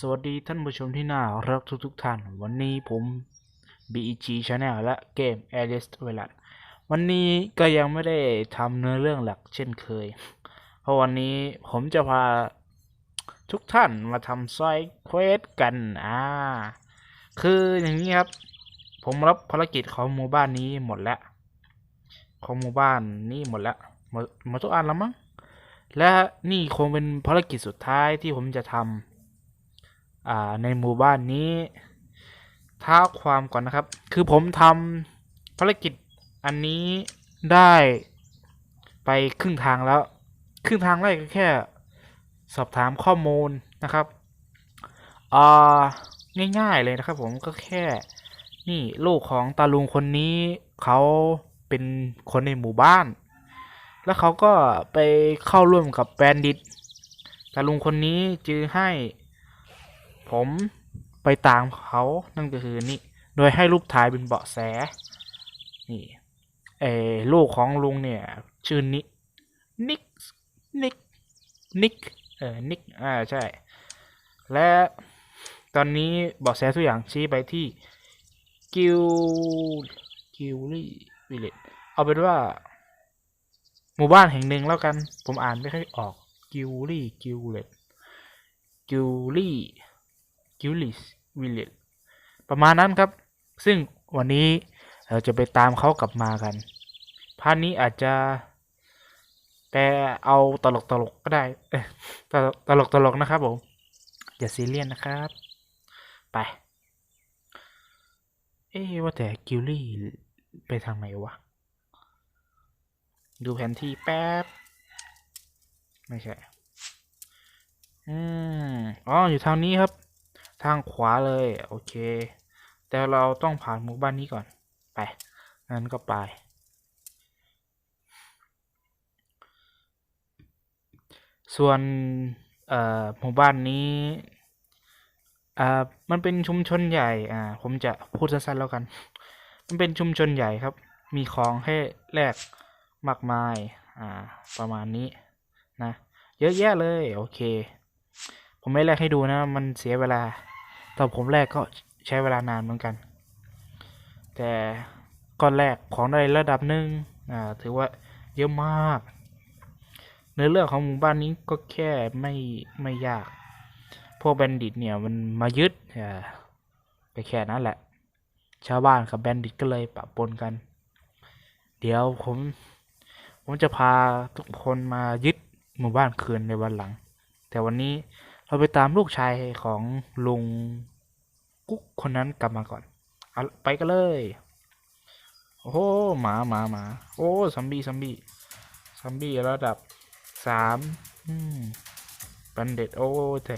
สวัสดีท่านผู้ชมที่น่ารักทุกทุกท่าน วันนี้ผม BEG Channel และเกม a l i s t v e l a t วันนี้ก็ยังไม่ได้ทำเนื้อเรื่องหลักเช่นเคย เพราะวันนี้ผมจะพาทุกท่านมาทำซด์เควสกันอ่าคืออย่างนี้ครับ ผมรับภารกิจของหมู่บ้านนี้หมดแล้ว ของหมู่บ้านนี้หมดแล้วหมดหมดทุกอันแล้วมั้งและนี่คงเป็นภารกิจสุดท้ายที่ผมจะทำอ่า ในหมู่บ้านนี้ท้าความก่อนนะครับ คือผมทำภารกิจอันนี้ได้ไปครึ่งทางแล้ว ครึ่งทางแรกก็แค่ สอบถามข้อมูลนะครับอ่าง่ายๆเลยนะครับผมก็แค่ นี่ลูกของตาลุงคนนี้เขาเป็นคนในหมู่บ้าน แล้วเขาก็ไปเข้าร่วมกับแบนดิตแต่ลุงคนนี้จือให้ ผมไปตามเขานั่นก็คือนี่ โดยให้รูปถ่ายเป็นเบาะแส นี่เอลูกของลุงเนี่ย ชื่อนินิกนิกนิกเออนิกอ่าใช่ และตอนนี้เบาะแสทุกอย่างชี้ไปที่กิลกิลลี่วิลเลจเอาเป็นว่า หมู่บ้านแห่งหนึ่งแล้วกัน ผมอ่านไม่ค่อยออกกิลลี่กิลเลตกิลลี่ กิลลิสวิลเลตประมาณนั้นครับ ซึ่งวันนี้เราจะไปตามเขากลับมากันพาร์ทนี้อาจจะแปลเอาตลกตลกก็ได้ตลกตลกนะครับผมอย่าซีเรียสนะครับ ไป เอ๊ว่าแต่กิลลี่ไปทางไหนวะ ดูแผนที่แป๊บ ไม่ใช่ อืมอ๋อ อยู่ทางนี้ครับ ทางขวาเลยโอเค แต่เราต้องผ่านหมู่บ้านนี้ก่อนไปงั้นก็ไป ส่วนเอ่อหมู่บ้านนี้อ่ามันเป็นชุมชนใหญ่อ่าผมจะพูดสั้นๆแล้วกัน มันเป็นชุมชนใหญ่ครับ มีของให้แลกมากมายอ่าประมาณนี้นะ เยอะแยะเลย โอเค ผมไม่แลกให้ดูนะ มันเสียเวลา ตอนผมแลกก็ใช้เวลานานเหมือนกัน แต่ก้อนแรกของได้ระดับหนึ่งอ่าถือว่าเยอะมาก ในเรื่องของหมู่บ้านนี้ก็แค่ไม่ไม่ยาก พวกแบนดิตเนี่ยมันมายึดอ่าไปแค่นั้นแหละ ชาวบ้านกับแบนดิตก็เลยปะปนกัน เดี๋ยวผมผมจะพาทุกคนมายึดหมู่บ้านคืนในวันหลัง แต่วันนี้ เราไปตามลูกชายของลุงกุ๊กคนนั้นกลับมาก่อนเอาไปกันเลย โอ้โหหมาหมาหมาโอ้ซัมบี้ซัมบี้ซัมบี้ระดับสามแบนเด็ดโอ้แต่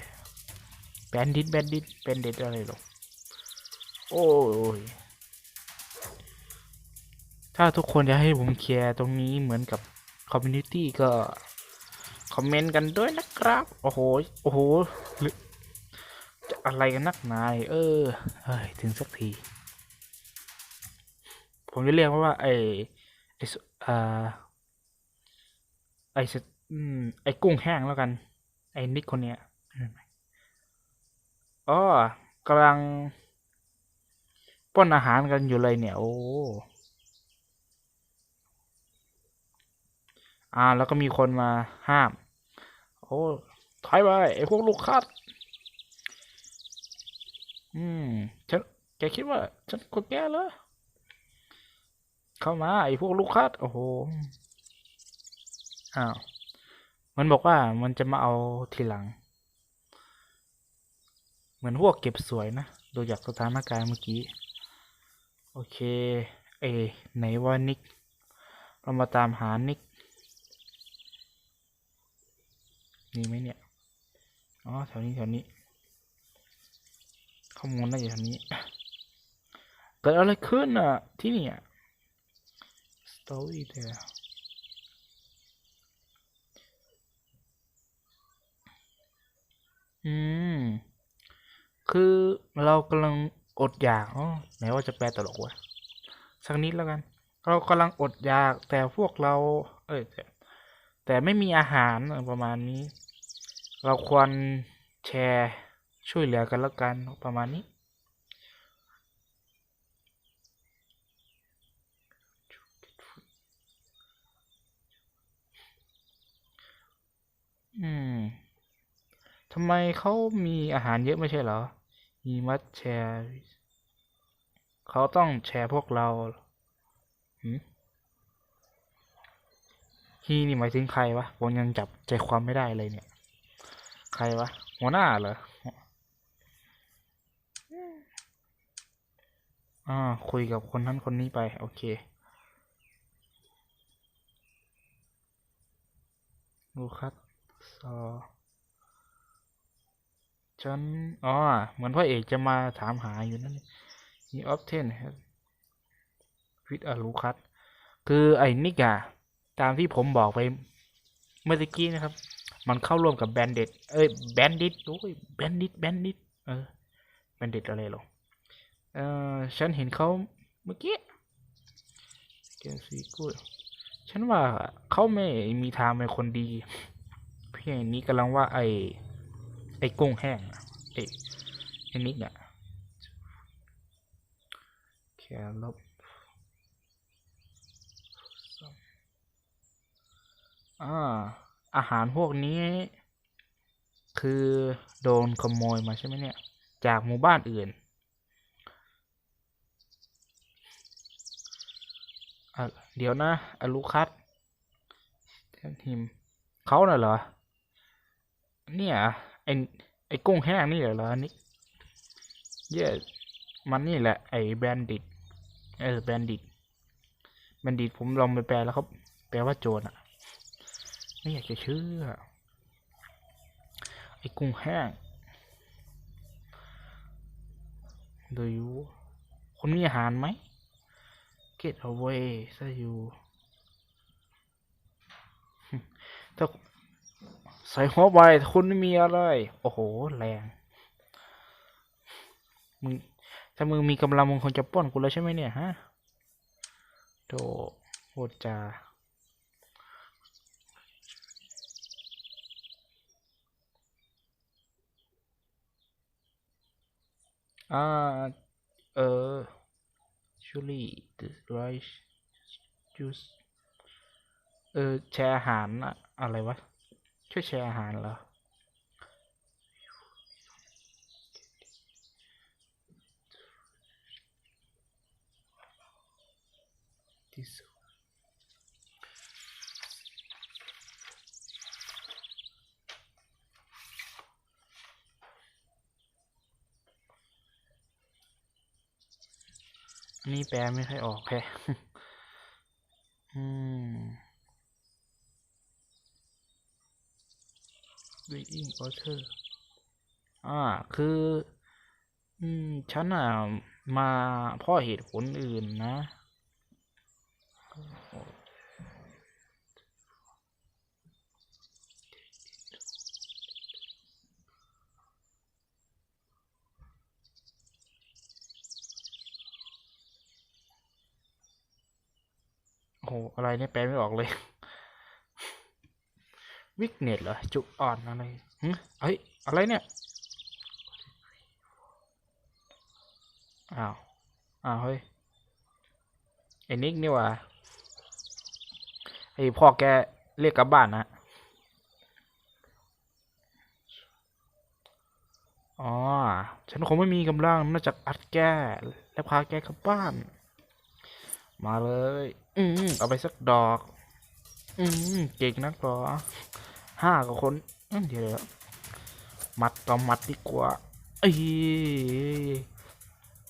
แบนดิตแบนดิตแบนเด็ดอะไรหรอโอ้ยถ้าทุกคนอยากให้ผมเคลียร์ตรงนี้เหมือนกับคอมมูนิตี้ก็ คอมเมนต์กันด้วยนะครับ โอ้โห โอ้โหหรือจะอะไรกันนักหนายเออ เฮ้ย ถึงสักที ผมจะเรียกว่าไอ้ไอ้อ่าไอ้สไอ้กุ้งแห้งแล้วกัน ไอ้นิกคนเนี้ยอ๋อกำลังป้อนอาหารกันอยู่เลยเนี่ย โอ้อ่า แล้วก็มีคนมาห้าม โอ้ถอยไปไอ้พวกลูกคัดอืม ฉันแกคิดว่า ฉันกดแกเหรอเข้ามา ไอ้พวกลูกคัดโอ้โห อ้าว มันบอกว่ามันจะมาเอาทีหลัง เหมือนพวกเก็บสวยนะ ดูจากสถานการณ์เมื่อกี้ โอเค เอไหนว่านิก เรามาตามหานิก มีไหมเนี่ย อ๋อแถวนี้แถวนี้ ข้อมูลน่าจะแถวนี้ เกิดอะไรขึ้นอะ ที่นี่อะ story there อืม คือเรากำลังอดอยากอ๋อไหนว่าจะแปลตลกวะสักนิดแล้วกัน เรากำลังอดอยากแต่พวกเรา เอ้ยแต่แต่ไม่มีอาหารประมาณนี้ เราควรแชร์ช่วยเหลือกันแล้วกันประมาณนี้ อืมทำไมเขามีอาหารเยอะไม่ใช่เหรอ มีมัดแชร์ เขาต้องแชร์พวกเราหืมฮีนี่หมายถึงใครวะผมยังจับใจความไม่ได้เลยเนี่ย ใครวะ หัวหน้าเหรออ่าคุยกับคนนั้นคนนี้ไป โอเคดูครับซอฉันอ๋อ เหมือนพระเอกจะมาถามหาอยู่นั่นนี่ออฟเทนวิดอารูคัตคือไอ้นิกอะตามที่ผมบอกไปเมื่อกี้นะครับ มันเข้าร่วมกับแบนเด็ดเอ้ยแบนดิตโอ้ยแบนดิตแบนดิตเออแบนดิตอะไรหรอเออฉันเห็นเขาเมื่อกี้แกซีกูฉันว่าเขาไม่มีทางเป็นคนดี เพียงนี้กำลังว่าไอ้ไอ้กุ้งแห้งอะไอ้ไอ้นิกอะแครอทอ่า อาหารพวกนี้ คือโดนขโมยมาใช่ไหมเนี่ย จากหมู่บ้านอื่นเดี๋ยวนะอลูคัสทนทีมเขาน่ะเหรอ เนี่ยไอไอกุ้งแห้งนี่เหรอนี่เย่มันนี่แหละ ไอแบนดิตเออแบนดิตแบนดิตผมลองไปแปลแล้วครับ แปลว่าโจรอะ ไม่อยากจะเชื่อ ไอ้กุ้งแห้งดูอยู่คุณมีอาหารไหม get away ซะอยู่ถ้าใส่หัวไปคุณไม่มีอะไร โอ้โห แรง มึง ถ้ามึงมีกำลังมึงคงจะปล้นกูแล้วใช่ไหมเนี่ยฮะโตโหดจา อ่าเออ surely the rice juice เออแชร์อาหารอะอะไรวะ ช่วยแชร์อาหารเหรอที่ นี่แปลไม่ค่อยออกแฮะอืม Being author อ่า คือ อืม ฉันอะ มาเพราะเหตุผลอื่นนะ โอ้โหอะไรเนี่ยแปลไม่ออกเลย วิกเน็ตเหรอ จุอ่อนอะไรเฮ้ย อะไรเนี่ย อ้าว อ้าวเฮ้ยไอ้นิกนี่ว่าไอ้พ่อแกเรียกกลับบ้านนะอ๋อ ฉันคงไม่มีกำลังนอกจากอัดแกและพาแกกลับบ้าน มาเลย อืมเอาไปสักดอก อืมเก่งนักเหรอห้ากับคนอืมเดี๋ยวเดี๋ยวมัดต่อมัดดีกว่าเอ้ย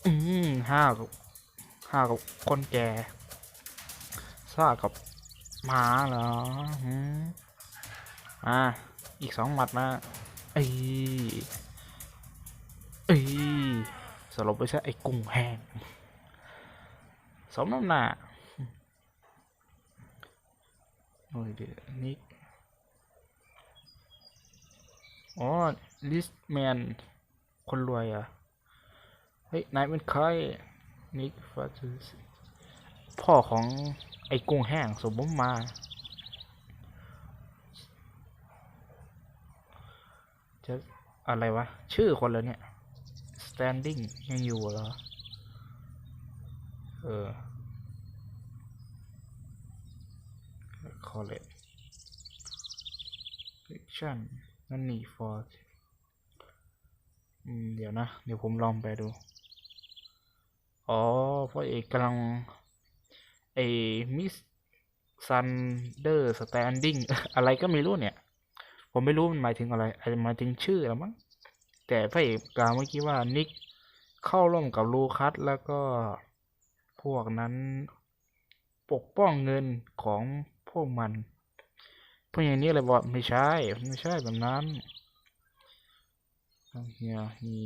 อืมห้ากับห้ากับคนแก่ซ่ากับหมาเหรอหืมอ่าอีกสองหมัดนะเอ้ยเอ้ยสลบไปซะไอ้กุ้งแห้ง สมน้ำหน้าโอ้ยเดี๋ยวนิกอ๋อลิสแมนคนรวยอะ เฮ้ยนายเป็นใครนิกฟาซูสพ่อของไอ้กุ้งแห้งสมมติมา จะอะไรวะ ชื่อคนแล้วเนี่ย standing ยังอยู่เหรอ เออ college fiction นั่นนี่ for อืมเดี๋ยวนะ เดี๋ยวผมลองไปดู อ๋อเพราะเอกกำลังไอ้มิสซันเดอร์สแตนดิ้งอะไรก็ไม่รู้เนี่ย ผมไม่รู้มันหมายถึงอะไรอาจจะหมายถึงชื่อแล้วมั้งแต่พระเอกกล่าวเมื่อกี้ว่านิกเข้าร่วมกับลูคัสแล้วก็ วกนั้น ปกป้องเงินของพวกมัน พวกอย่างนี้เลยบอกไม่ใช่ไม่ใช่แบบนั้นเฮียมี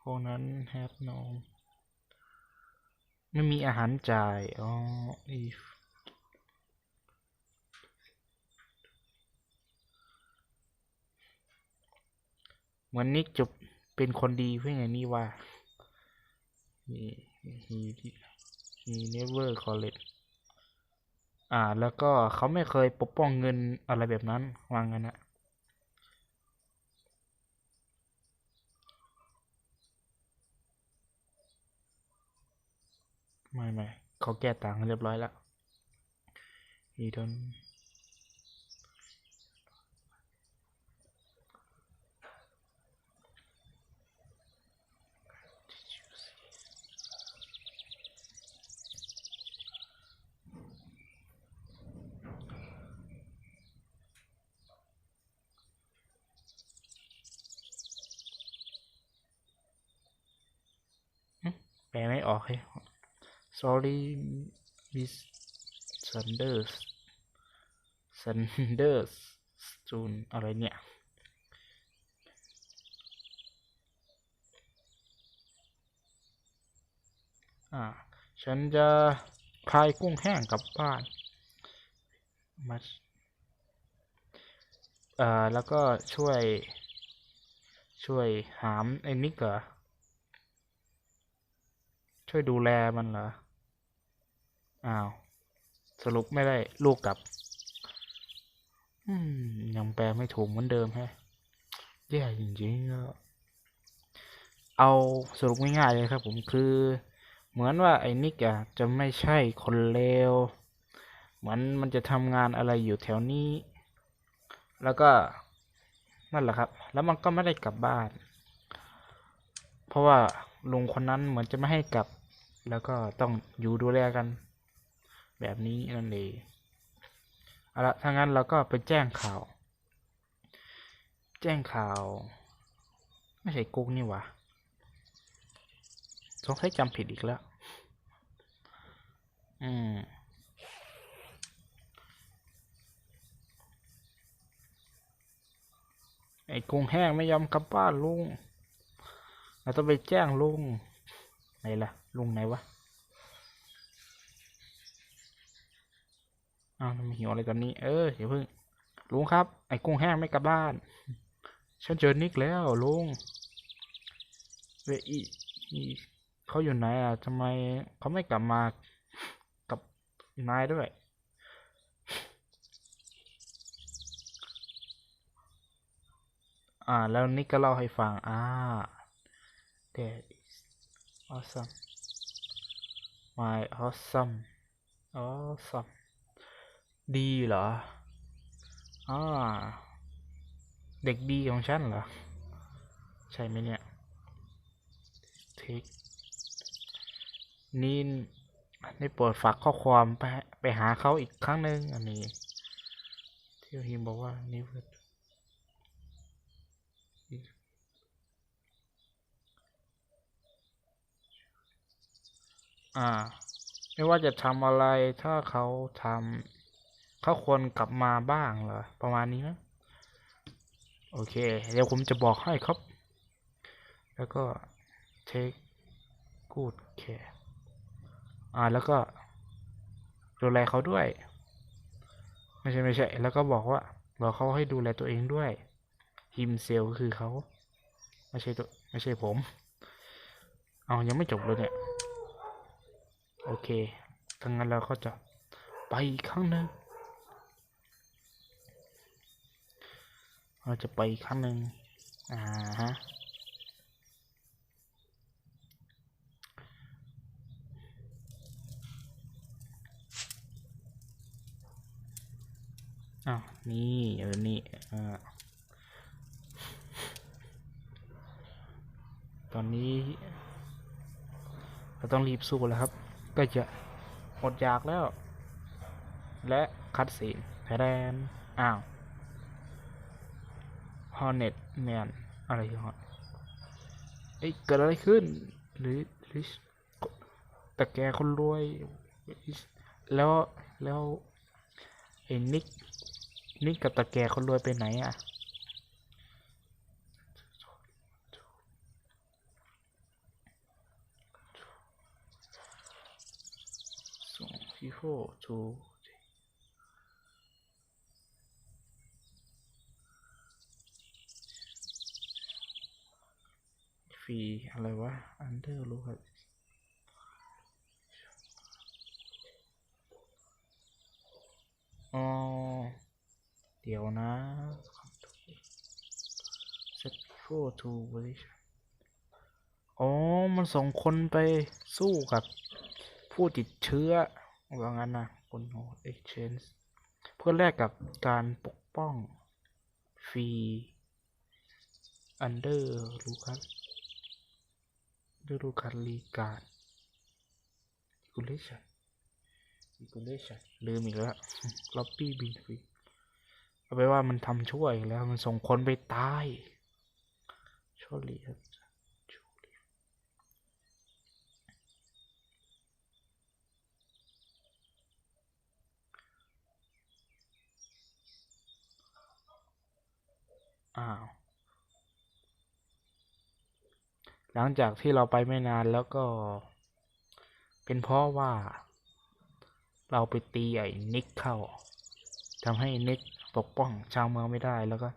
พวกนั้น have no ไม่มีอาหารจ่าย อ๋อ if เหมือนนิกจะเป็นคนดีเพื่ออย่างนี้ว่า he he he never collect อ่า แล้วก็เขาไม่เคยปกป้องเงินอะไรแบบนั้นวางกันนะ ไม่ไม่เขาแก้ต่างกันเรียบร้อยแล้ว he don't แปลไม่ออกเลย sorry miss Sanders Sanders จูนอะไรเนี่ยอ่าฉันจะพายกุ้งแห้งกลับบ้าน มาเอ่อแล้วก็ช่วย ช่วยหามไอ้นิกเหรอ ช่วยดูแลมันเหรอ อ้าว สรุปไม่ได้ลูกกลับ อืม ยังแปลไม่ถูกเหมือนเดิมแฮะแย่จริงๆเอาสรุปง่ายๆเลยครับ ผมคือ เหมือนว่าไอ้นิกอะจะไม่ใช่คนเลวเหมือนมันจะทำงานอะไรอยู่แถวนี้ แล้วก็นั่นแหละครับ แล้วมันก็ไม่ได้กลับบ้าน เพราะว่าลุงคนนั้นเหมือนจะไม่ให้กลับ แล้วก็ต้องอยู่ดูแลกัน แบบนี้นั่นเองเอาละถ้างั้นเราก็ไปแจ้งข่าว แจ้งข่าว ไม่ใช่กุ๊กนี่หว่าสงสัยจำผิดอีกแล้ว อืมไอ้กุ้งแห้งไม่ยอมกลับบ้านลุง เราต้องไปแจ้งลุงไหนล่ะ ลุงไหนวะ อ้าวทำไมหิวอะไรตอนนี้ เออเดี๋ยวเพิ่งลุงครับ ไอ้กุ้งแห้งไม่กลับบ้าน ฉันเจอนิกแล้วลุงเวอีอีเขาอยู่ไหนอะทำไมเขาไม่กลับมากับนายด้วย อ่า แล้วนิกก็เล่าให้ฟัง อ่า that is awesome my awesome awesome ดีเหรออ่าเด็กดีของฉันเหรอ ใช่ไหมเนี่ยเทคนี่ได้โปรดฝากข้อความไปไปหาเขาอีกครั้งหนึ่งอันนี้ ที่ฮิมบอกว่า never อ่า ไม่ว่าจะทำอะไรถ้าเขาทำ เขาควรกลับมาบ้างเหรอประมาณนี้นะโอเค เดี๋ยวผมจะบอกให้ครับ แล้วก็ take good care อ่าแล้วก็ดูแลเขาด้วย ไม่ใช่ไม่ใช่ แล้วก็บอกว่า บอกเขาให้ดูแลตัวเองด้วยฮิมเซลก็คือเขาไม่ใช่ตัวไม่ใช่ผม เอายังไม่จบเลยเนี่ย โอเคถ้างั้นเราก็จะไปอีกครั้งหนึ่ง เราจะไปอีกครั้งหนึ่งอ่าฮะอ้าว นี่เออนี่อ่าตอนนี้เราต้องรีบสู้แล้วครับ ก็จะหมดอยากแล้ว และคัดสีนไทยแลนอ้าว อ r เน็ตแมนอะไรฮะเอ้ยเกิดอะไรขึ้น หรือหรือแต่แกคนรวย แล้วแล้วไอ้นิกนิกกับตะแกคนรวยไปไหนอะส่ง people to ฟรีอะไรวะ under รู้ครับอ๋อ เดี๋ยวนะ set people to position อ๋อ มันส่งคนไปสู้กับผู้ติดเชื้อ ว่างั้นนะคนโหด exchange เพื่อแลกกับการปกป้อง ฟรี under รู้ครับ ฤดูกาลลีการ regulation regulation ลืมอีกแล้ว lobby bin free เอาไปว่ามันทำช่วยแล้วมันส่งคนไปตายชอรี่ครับอ้าว หลังจากที่เราไปไม่นานแล้วก็ เป็นเพราะว่า เราไปตีไอ้นิกเข้าทำให้นิกปกป้องชาวเมืองไม่ได้แล้วก็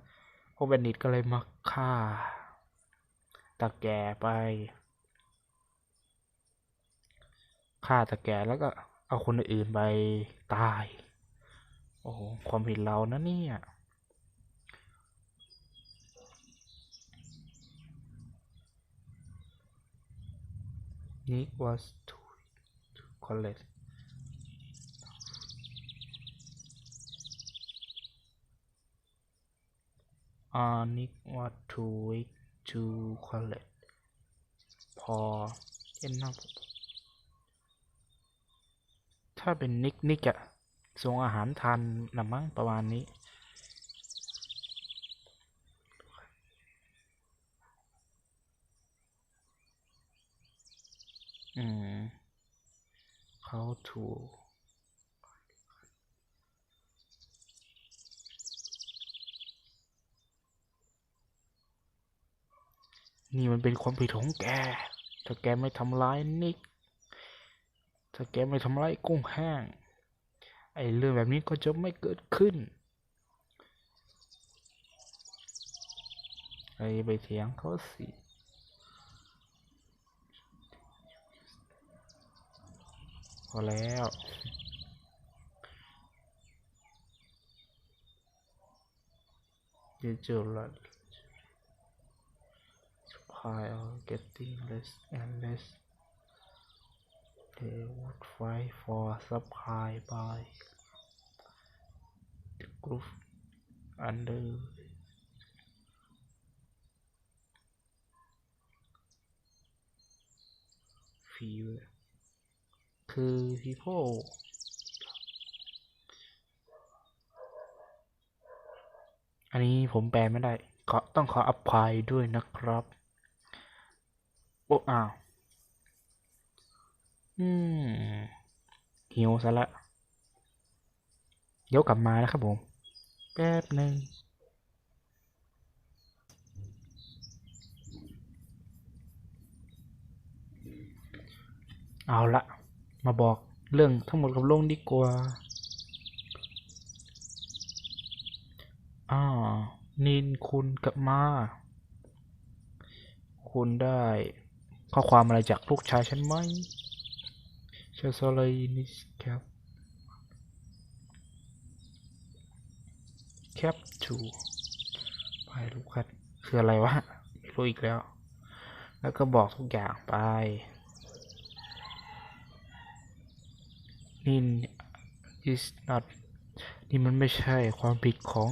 พวกแบนดิตก็เลยมาฆ่าตาแก่ไปฆ่าตาแก่แล้วก็เอาคนอื่นไปตาย โอ้โห ความผิดเรานะเนี่ย Nick was to, college. Uh, Nick was too weak to college. พอเอ็นนะถ้าเป็นนิกนิกอะส่งอาหารทานนะมั้งประมาณนี้ อืมเขาถูกนี่มันเป็นความผิดของแก ถ้าแกไม่ทำร้ายนิก ถ้าแกไม่ทำร้ายกุ้งแห้ง ไอ้เรื่องแบบนี้ก็จะไม่เกิดขึ้น ไอ้ไปเถียงเขาสิ อแล้ว usual supply are getting less and less they would fight for supply by the group under fear คือ people อันนี้ผมแปลไม่ได้ขอต้องขออภัยด้วยนะครับ โอ้อ้าว อืมหิวซะละ เดี๋ยวกลับมานะครับผม แป๊บหนึ่งเอาละ มาบอกเรื่องทั้งหมดกับโลุงดีกว่าอ่านินคุณกลับมา คุณได้ข้อความอะไรจากลูกชายฉันไหมเชาโซเลยนิสครับแคปทูไปลูกคัดคืออะไรวะ ไม่รู้อีกแล้ว แล้วก็บอกทุกอย่างไป นี่ is not นี่มันไม่ใช่ความผิดของ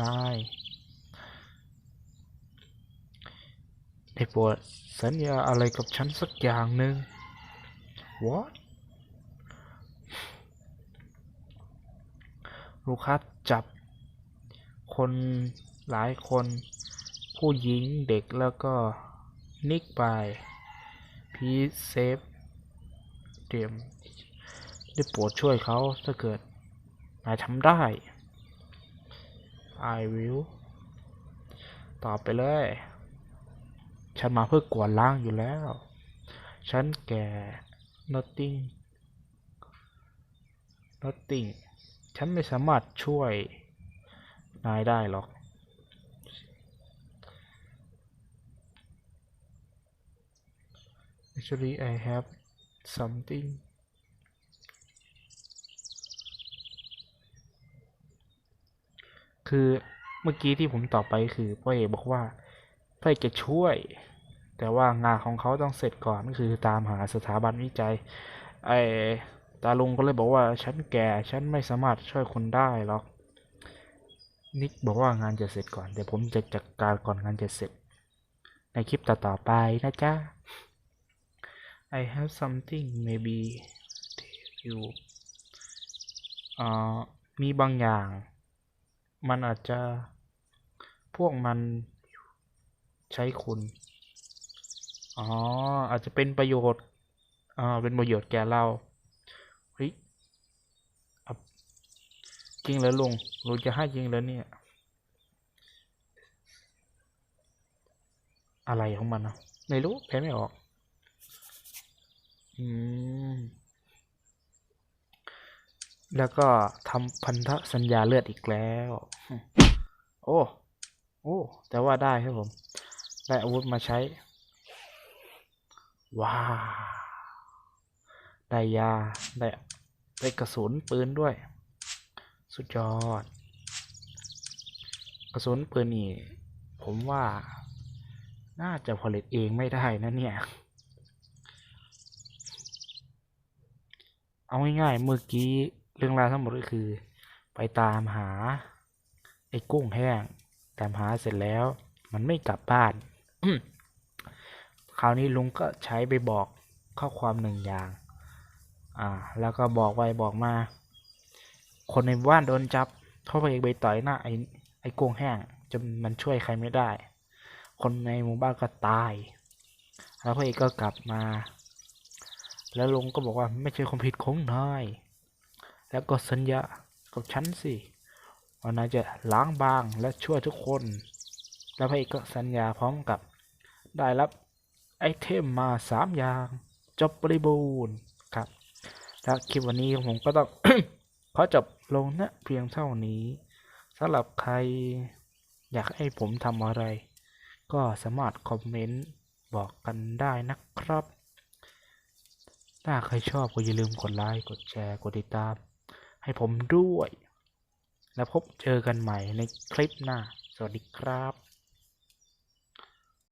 นายได้โปรดสัญญาอะไรกับฉันสักอย่างหนึ่ง what ลูกค้าจับ คนหลายคน ผู้หญิงเด็กแล้วก็นิกไปพีเซฟเตรียม ได้โปรดช่วยเขาถ้าเกิดนายทำได้ I will ตอบไปเลย ฉันมาเพื่อกวาดล้างอยู่แล้ว ฉันแก่ nothing nothing ฉันไม่สามารถช่วยนายได้หรอก Actually I have something คือเมื่อกี้ที่ผมตอบไปคือพ่อเอกบอกว่าพ่อเอกจะช่วย แต่ว่างานของเขาต้องเสร็จก่อนก็คือตามหาสถาบันวิจัย ไอตาลุงก็เลยบอกว่าฉันแก่ฉันไม่สามารถช่วยคุณได้หรอกนิกบอกว่างานจะเสร็จก่อนเดี๋ยวผมจะจัดการก่อนงานจะเสร็จ ในคลิปต่อๆไปนะจ๊ะ I have something maybe you อ่ามีบางอย่าง มันอาจจะพวกมันใช้คุณ อ๋อ อาจจะเป็นประโยชน์อ่าเป็นประโยชน์แก่เราเฮ้ยจริงเหรอลุงลุงจะให้จริงแล้วเนี่ย อะไรของมันนะไม่รู้แปลไม่ออก อืม แล้วก็ทำพันธสัญญาเลือดอีกแล้ว โอ้ โอ้ แต่ว่าได้ครับผม ได้อาวุธมาใช้ ว้า ได้ยา ได้ ได้กระสุนปืนด้วย สุดยอด กระสุนปืนนี่ ผมว่า น่าจะผลิตเองไม่ได้นะเนี่ยเอาง่ายๆ เมื่อกี้ เรื่องราวทั้งหมดก็คือ ไปตามหา ไอ้กุ้งแห้ง ตามหาเสร็จแล้ว มันไม่กลับบ้านคราวนี้ลุงก็ใช้ไปบอกข้อความหนึ่งอย่าง อ่า แล้วก็บอกไปบอกมา คนในบ้านโดนจับเขาไปไปต่อยหน้าไอ้ไอ้กุ้งแห้งจนมันช่วยใครไม่ได้ คนในหมู่บ้านก็ตาย แล้วพระเอกก็กลับมา แล้วลุงก็บอกว่าไม่ใช่ความผิดของนาย แล้วก็สัญญากับฉันสิว่านายจะล้างบางและช่วยทุกคน แล้วพระเอกก็สัญญาพร้อมกับ ได้รับไอเทมมาสามอย่างจบบริบูรณ์ครับ แล้วคลิปวันนี้ผมก็ต้องขอจบลงนะเพียงเท่านี้สำหรับใครอยากให้ผมทำอะไร ก็สามารถคอมเมนต์บอกกันได้นะครับ ถ้าใครชอบก็อย่าลืมกดไลค์ กดแชร์ กดติดตาม ให้ผมด้วย แล้วพบเจอกันใหม่ในคลิปหน้า สวัสดีครับ